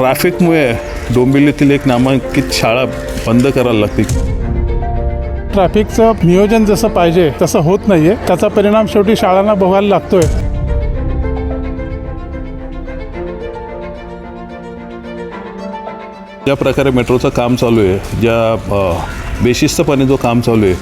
ट्रॅफिकमुळे डोंबिवलीतील एक नामांकित शाळा बंद करायला लागते ट्रॅफिकचं नियोजन जसं पाहिजे तसं होत नाही आहे त्याचा परिणाम शेवटी शाळांना भोगायला लागतोय. ज्या प्रकारे मेट्रोचं काम चालू आहे ज्या बेशिस्तपणे जो काम चालू आहे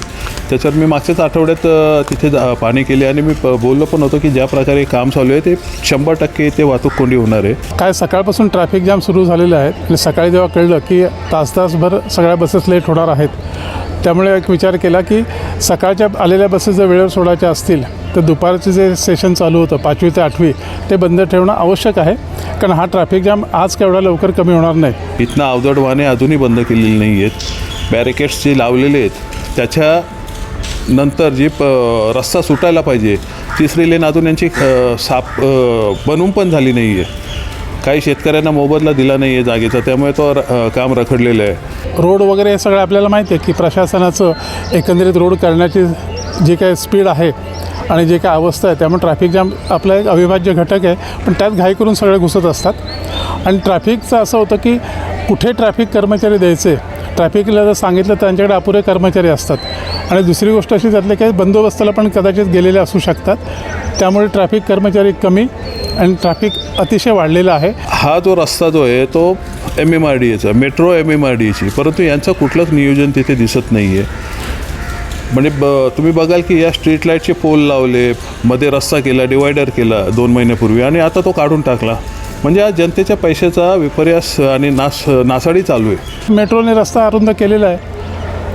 त्याच्यावर मी मागच्याच आठवड्यात तिथे जा- पाणी केले आणि मी प- बोललो पण होतो की ज्या प्रकारे काम चालू आहे ते शंभर टक्के ते वाहतूक कोंडी होणार आहे. काय सकाळपासून ट्रॅफिक जाम सुरू झालेलं आहे आणि सकाळी जेव्हा कळलं की तास तासभर सगळ्या बसेस लेट होणार आहेत त्यामुळे एक विचार केला की सकाळच्या आलेल्या बसेस जर वेळेवर सोडायच्या असतील तर दुपारचे जे सेशन चालू होतं पाचवी ते आठवी ते बंद ठेवणं आवश्यक आहे कारण हा ट्रॅफिक जाम आज केवढा लवकर कमी होणार नाही. इथनं अवजड वाहने अजूनही बंद केलेली नाही आहेत बॅरिकेड्स जे लावलेले आहेत. त्याच्या नंतर जी प रस्ता सुटायला पाहिजे तिसरी लेन अजून यांची साप बनवून पण झाली नाही आहे काही शेतकऱ्यांना मोबदला दिला नाही आहे जागेचा त्यामुळे तो र- काम रखडलेलं आहे. रोड वगैरे हे सगळं आपल्याला माहिती आहे की प्रशासनाचं एकंदरीत रोड करण्याची जी काही स्पीड आहे आणि जे काय अवस्था आहे त्यामुळे ट्रॅफिक जाम आपला एक अविभाज्य घटक आहे पण त्यात घाई करून सगळे घुसत असतात. आणि ट्रॅफिकचं असं होतं की कुठे ट्रॅफिक कर्मचारी द्यायचे ट्रॅफिकला जर सांगितलं तर त्यांच्याकडे अपुरे कर्मचारी असतात. आणि दुसरी गोष्ट अशी त्यातले काही बंदोबस्ताला पण कदाचित गेलेले असू शकतात. त्यामुळे ट्रॅफिक कर्मचारी कमी आणि ट्रॅफिक अतिशय वाढलेलं आहे. हा जो रस्ता जो आहे तो एम एम आर डी एचा metro M M R D एची परंतु यांचं कुठलंच नियोजन तिथे दिसत नाही आहे म्हणजे ब तुम्ही बघाल की या स्ट्रीट लाईटचे पोल लावले मध्ये रस्ता केला डिवायडर केला दोन महिन्यापूर्वी. आणि आता तो काढून टाकला. म्हणजे आज जनतेच्या पैशाचा विपर्यास आणि नास नासाडी चालू आहे. मेट्रोने रस्ता अरुंद केलेला आहे.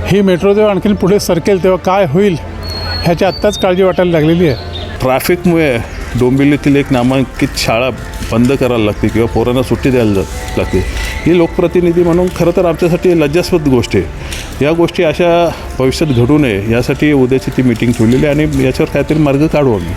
ही मेट्रो जेव्हा आणखीन पुढे सरकेल तेव्हा काय होईल ह्याची आत्ताच काळजी वाटायला लागलेली आहे. ट्रॅफिकमुळे डोंबिवलीतील एक नामांकित शाळा बंद करायला लागते किंवा पोरांना सुट्टी द्यायला लागते. ही लोकप्रतिनिधी म्हणून खरं तर आमच्यासाठी लज्जास्पद गोष्ट आहे. या गोष्टी अशा भविष्यात घडू नये यासाठी उद्याची ती मिटिंग ठेवलेली आहे आणि याच्यावर काहीतरी मार्ग काढू आम्ही.